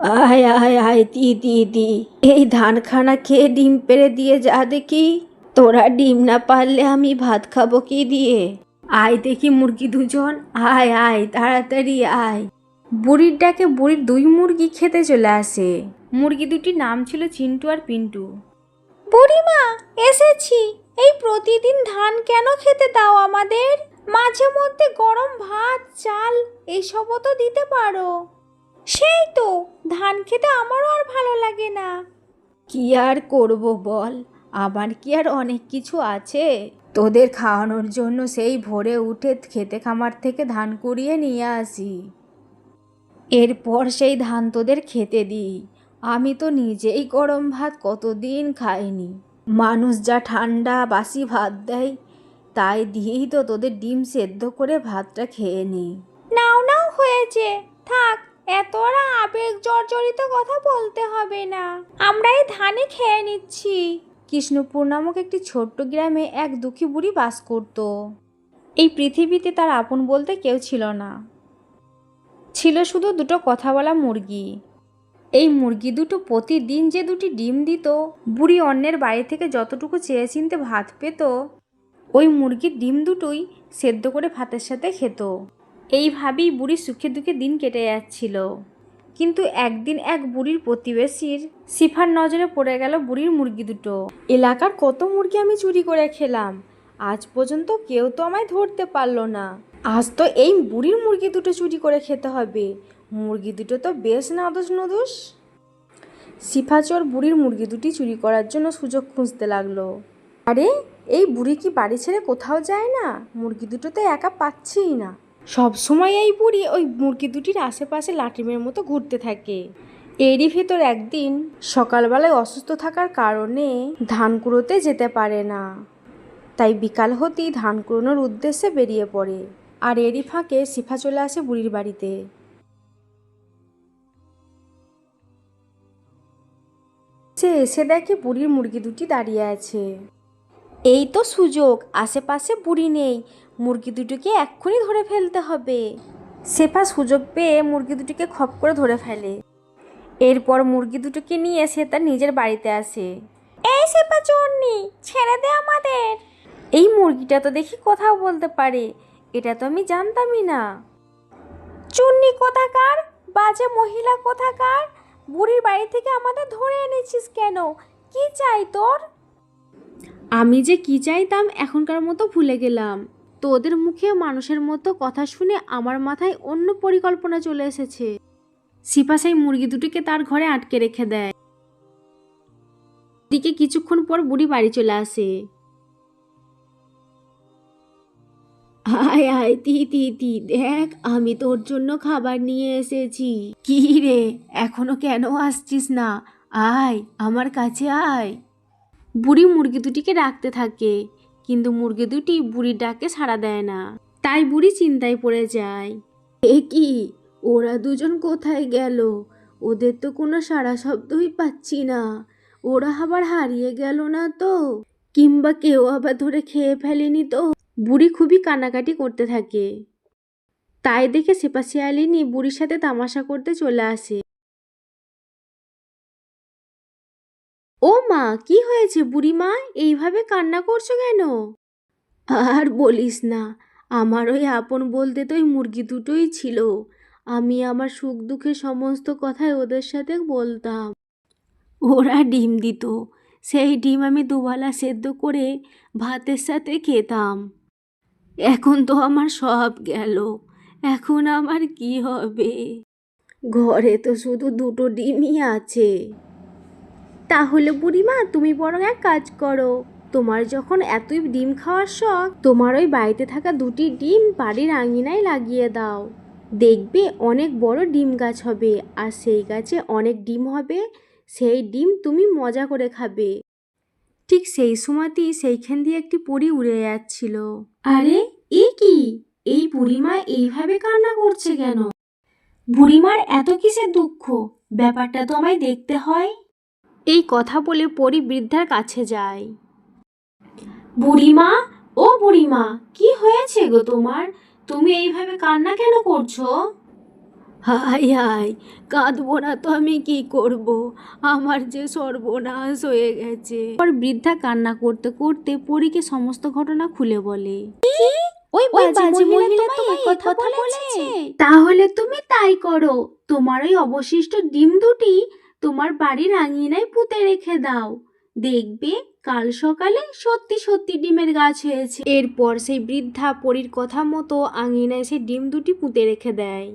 আয় আয় আয় দি দি দি এই ধানখানা খেয়ে ডিম পেড়ে দিয়ে যা দেখি। তোরা ডিম না পারলে আমি ভাত খাব কি দিয়ে? আয় দেখি মুরগি দুজন। আয় আয়, তাড়াতাড়ি আয়। বুড়ির ডাকে বুড়ির দুই মুরগি খেতে চলে আসে। মুরগি দুটির নাম ছিল চিন্টু আর পিন্টু। বুড়িমা, এসেছি। এই প্রতিদিন ধান কেন খেতে দাও আমাদের? মাঝে মধ্যে গরম ভাত, চাল এইসবও তো দিতে পারো। সেই তো, ধান খেতে আমারও আর ভালো লাগে না। কি আর করব বল, আমার কি আর অনেক কিছু আছে? তোদের খাওয়ানোর জন্য সেই ভোরে উঠে খেতে খামার থেকে ধান কুড়িয়ে নিয়ে আসি। এরপর সেই ধান তোদের খেতে দিই। আমি তো নিজেই গরম ভাত কতদিন খাইনি। মানুষ যা ঠান্ডা বাসি ভাত দেয়, তাই দিয়েই তো তোদের ডিম সেদ্ধ করে ভাতটা খেয়ে নিই। নাও নাও হয়েছে, থাক। এত ওরা আবেগ জর্জরিত কথা বলতে হবে না। আমরা এই ধানে খেয়ে নিচ্ছি। কৃষ্ণপুর নামক একটি ছোট্ট গ্রামে এক দুঃখী বুড়ি বাস করত। এই পৃথিবীতে তার আপন বলতে কেউ ছিল না। ছিল শুধু দুটো কথা বলা মুরগি। এই মুরগি দুটো প্রতিদিন যে দুটি ডিম দিত, বুড়ি অন্যের বাড়ি থেকে যতটুকু চেয়ে চিনতে ভাত পেত, ওই মুরগির ডিম দুটোই সেদ্ধ করে ভাতের সাথে খেত। এইভাবেই বুড়ি সুখে দুঃখে দিন কেটে যাচ্ছিল। কিন্তু একদিন এক বুড়ির প্রতিবেশীর সিফার নজরে পড়ে গেল বুড়ির মুরগি দুটো। এলাকার কত মুরগি আমি চুরি করে খেলাম? আজ পর্যন্ত কেউ তো আমায় ধরতে পারল না। আজ তো এই বুড়ির মুরগি দুটো চুরি করে খেতে হবে। মুরগি দুটো তো বেশ নাদুস নদোষ সিফাচর বুড়ির মুরগি দুটি চুরি করার জন্য সুযোগ খুঁজতে লাগল। আরে, এই বুড়ি কি বাড়ি ছেড়ে কোথাও যায় না? মুরগি দুটো তো একা পাচ্ছিই না। সব সময় এই বুড়ি ওই মুরগি দুটির আশেপাশে লাটিমের মতো ঘুরতে থাকে। এরই ভেতর একদিন সকালবেলায় অসুস্থ থাকার কারণে ধান কুড়োতে যেতে পারে না। তাই বিকাল হতেই ধান কুড়োনোর উদ্দেশ্যে বেরিয়ে পড়ে। আর এরই ফাঁকে সিফা চলে আসে বুড়ির বাড়িতে। সে এসে দেখে বুড়ির মুরগি দুটি দাঁড়িয়ে আছে। এই তো সুযোগ, আশেপাশে বুড়ি নেই। মুরগি দুটিকে এক্ষুনি ধরে ফেলতে হবে। সেফা সুযোগ পেয়ে মুরগি দুটিকে খপ করে ধরে ফেলে। এরপর মুরগি দুটোকে নিয়ে সে তার নিজের বাড়িতে আসে। এই সেপা চন্নি ছেড়ে দে আমাদের! এই মুরগিটা তো দেখি কথাও বলতে পারে, এটা তো আমি জানতামই না। চুন্নি কোথাকার? বাজে মহিলা কোথাকার? বুড়ির বাড়ি থেকে আমাদের ধরে এনেছিস কেন? কি চাই তোর? আমি যে কি চাইতাম এখনকার মতো ভুলে গেলাম। তোদের মুখে মানুষের মতো কথা শুনে আমার মাথায় অন্য পরিকল্পনা চলে এসেছে। সিপা সেই মুরগি দুটিকে তার ঘরে আটকে রেখে দেয়। দিকে কিছুক্ষণ পর বুড়ি বাড়ি চলে আসে। আয় আয়, তি তি তি, দেখ, আমি তোর জন্য খাবার নিয়ে এসেছি। কি রে, এখনও কেন আসছিস না? আয়, আমার কাছে আয়। বুড়ি মুরগি দুটিকে রাখতে থাকে। কিন্তু মুরগি দুটি বুড়ির ডাকে সাড়া দেয় না। তাই বুড়ি চিন্তায় পড়ে যায়। এ কি? ওরা দুজন কোথায় গেল? ওদের তো কোনো সাড়া শব্দই পাচ্ছি না। ওরা আবার হারিয়ে গেল না তো? কিংবা কেউ আবার ধরে খেয়ে ফেলেনি তো? বুড়ি খুবই কানাকাটি করতে থাকে। তাই দেখে সেপাশিয়ালিনী বুড়ির সাথে তামাশা করতে চলে আসে। মা কি হয়েছে বুড়িমা? এইভাবে কান্না করছ কেন? আর বলিস না, আমার ওই আপন বলতে তো ওই মুরগি দুটোই ছিল। আমি আমার সুখ দুঃখের সমস্ত কথাই ওদের সাথে বলতাম। ওরা ডিম দিত। সেই ডিম আমি দুবেলা সেদ্ধ করে ভাতের সাথে খেতাম। এখন তো আমার সব গেল। এখন আমার কি হবে? ঘরে তো শুধু দুটো ডিমই আছে। তাহলে বুড়িমা, তুমি বরং এক কাজ করো। তোমার যখন এতই ডিম খাওয়ার শখ, তোমার ওই বাড়িতে থাকা দুটি ডিম বাড়ির আঙিনায় লাগিয়ে দাও। দেখবে অনেক বড় ডিম গাছ হবে, আর সেই গাছে অনেক ডিম হবে। সেই ডিম তুমি মজা করে খাবে। ঠিক সেই সময়তেই সেইখান দিয়ে একটি পরী উড়ে যাচ্ছিল। আরে, এ কি? এই বুড়িমা এইভাবে কান্না করছে কেন? বুড়িমার এত কিসের দুঃখ? ব্যাপারটা তো আমায় দেখতে হয়। এই কথা বলে পরি বৃদ্ধার কাছে যায়। বুড়িমা ও বুড়িমা কি হয়েছে গো তোমার? তুমি এইভাবে কান্না কেন করছ? হাই হাই কাঁদবো না তো আমি কি করব? আমার যে সর্বনাশ হয়ে গেছে। পর বৃদ্ধা কান্না করতে করতে পরীকে সমস্ত ঘটনা খুলে বলে। ওই বাজে মহিলা তোমায় কথা বলেছে। তাহলে তুমি তাই করো। তোমার ওই অবশিষ্ট ডিম দুটি তোমার বাড়ির আঙিনায় পুঁতে রেখে দাও। দেখবে কাল সকালে সত্যি সত্যি ডিমের গাছ হয়েছে। এরপর সেই বৃদ্ধা পরীর কথা মতো আঙিনায় সেই ডিম দুটি পুঁতে রেখে দেয়।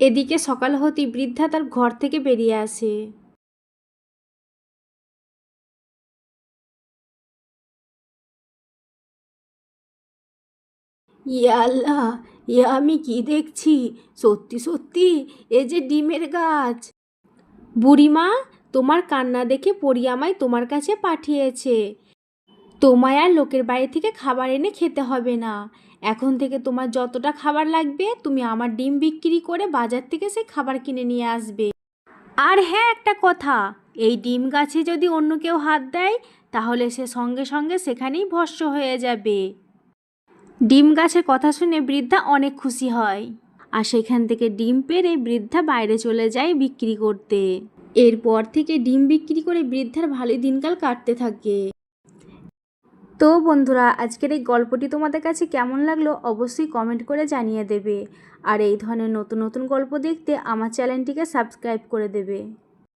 এদিকে সকাল হতেই বৃদ্ধা তার ঘর থেকে বেরিয়ে আসে। ইয়ে আল্লাহ, এ আমি কি দেখছি? সত্যি সত্যি, এ যে ডিমের গাছ। বুড়িমা, তোমার কান্না দেখে পরি আমায় তোমার কাছে পাঠিয়েছে। তোমায় আর লোকের বাড়ি থেকে খাবার এনে খেতে হবে না। এখন থেকে তোমার যতটা খাবার লাগবে, তুমি আমার ডিম বিক্রি করে বাজার থেকে সেই খাবার কিনে নিয়ে আসবে। আর হ্যাঁ একটা কথা, এই ডিম গাছে যদি অন্য কেউ হাত দেয়, তাহলে সে সঙ্গে সঙ্গে সেখানেই ভস্য হয়ে যাবে। ডিম গাছের কথা শুনে বৃদ্ধা অনেক খুশি হয়। আর সেখান থেকে ডিম পেড়ে বৃদ্ধা বাইরে চলে যায় বিক্রি করতে। এরপর থেকে ডিম বিক্রি করে বৃদ্ধার ভালোই দিনকাল কাটতে থাকে। তো বন্ধুরা, আজকের এই গল্পটি তোমাদের কাছে কেমন লাগল অবশ্যই কমেন্ট করে জানিয়ে দেবে। আর এই ধরনের নতুন নতুন গল্প দেখতে আমার চ্যানেলটিকে সাবস্ক্রাইব করে দেবে।